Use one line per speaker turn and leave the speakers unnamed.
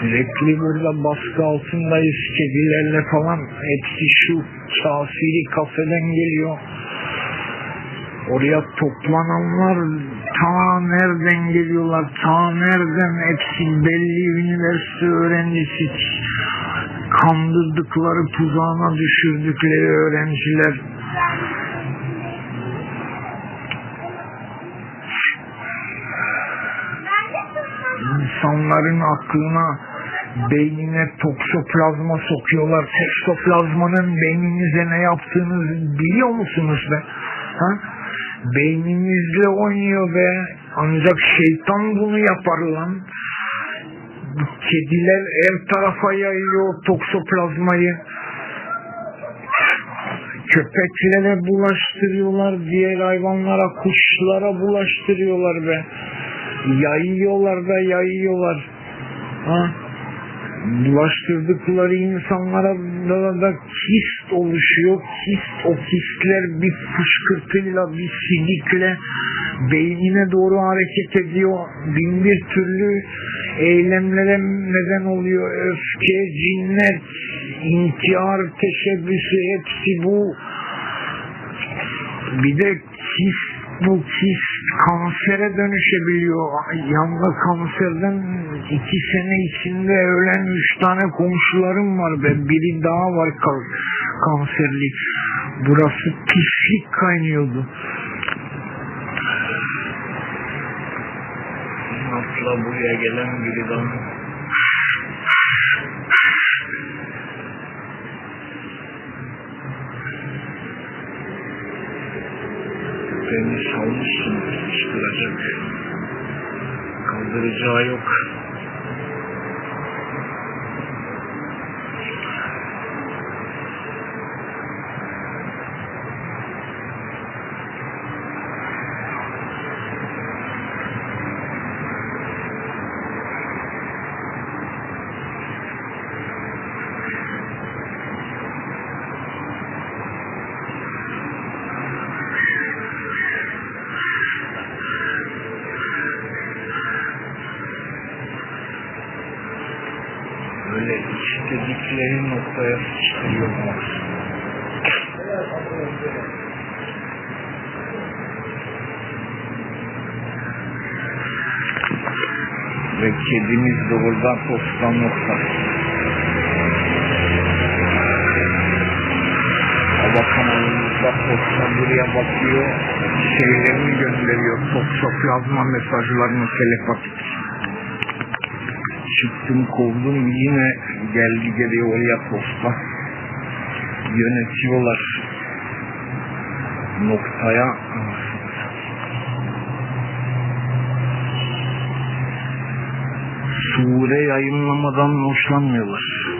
Sürekli burada baskı altındayız kedilerle falan. Hepsi şu kafiri kafeden geliyor. Oraya toplananlar ta nereden geliyorlar, ta nereden hepsi belli üniversite öğrencisi kandırdıkları tuzağına düşürdükleri öğrenciler insanların aklına beynine toksoplazma sokuyorlar. Toksoplazmanın beyninize ne yaptığını biliyor musunuz be? Ha? Beyninizle oynuyor be. Ancak şeytan bunu yapar lan. Kediler her tarafa yayıyor toksoplazmayı. Köpeklere bulaştırıyorlar, diğer hayvanlara, kuşlara bulaştırıyorlar be. Yayıyorlar da yayıyorlar. Ha? Bulaştırdıkları insanlara da, kist oluşuyor. Kist, o kistler bir fışkırtıyla, bir sidikle beynine doğru hareket ediyor. Bin bir türlü eylemlere neden oluyor. Öfke, cinnet, intihar teşebbüsü hepsi bu. Bir de kist bu kist kansere dönüşebiliyor. Yanda kanserden iki sene içinde ölen üç tane komşularım var be. Biri daha var ka- kanserli. Burası pislik kaynıyordu. Atla buraya gelen biri daha. Beni salmışsın, sıkıştıracak. Kaldıracağı yok. Böyle istedikleri noktaya sıçrıyorlar. Ve kedimiz de oradan toslanmakta. Hava kanalımızda posta buraya bakıyor. Şeylerini gönderiyor. Toksoplazma mesajlarını telepatik çıktım kovdum yine geldi geliyor oraya posta yönetiyorlar. Noktaya. Sure yayınlamadan hoşlanmıyorlar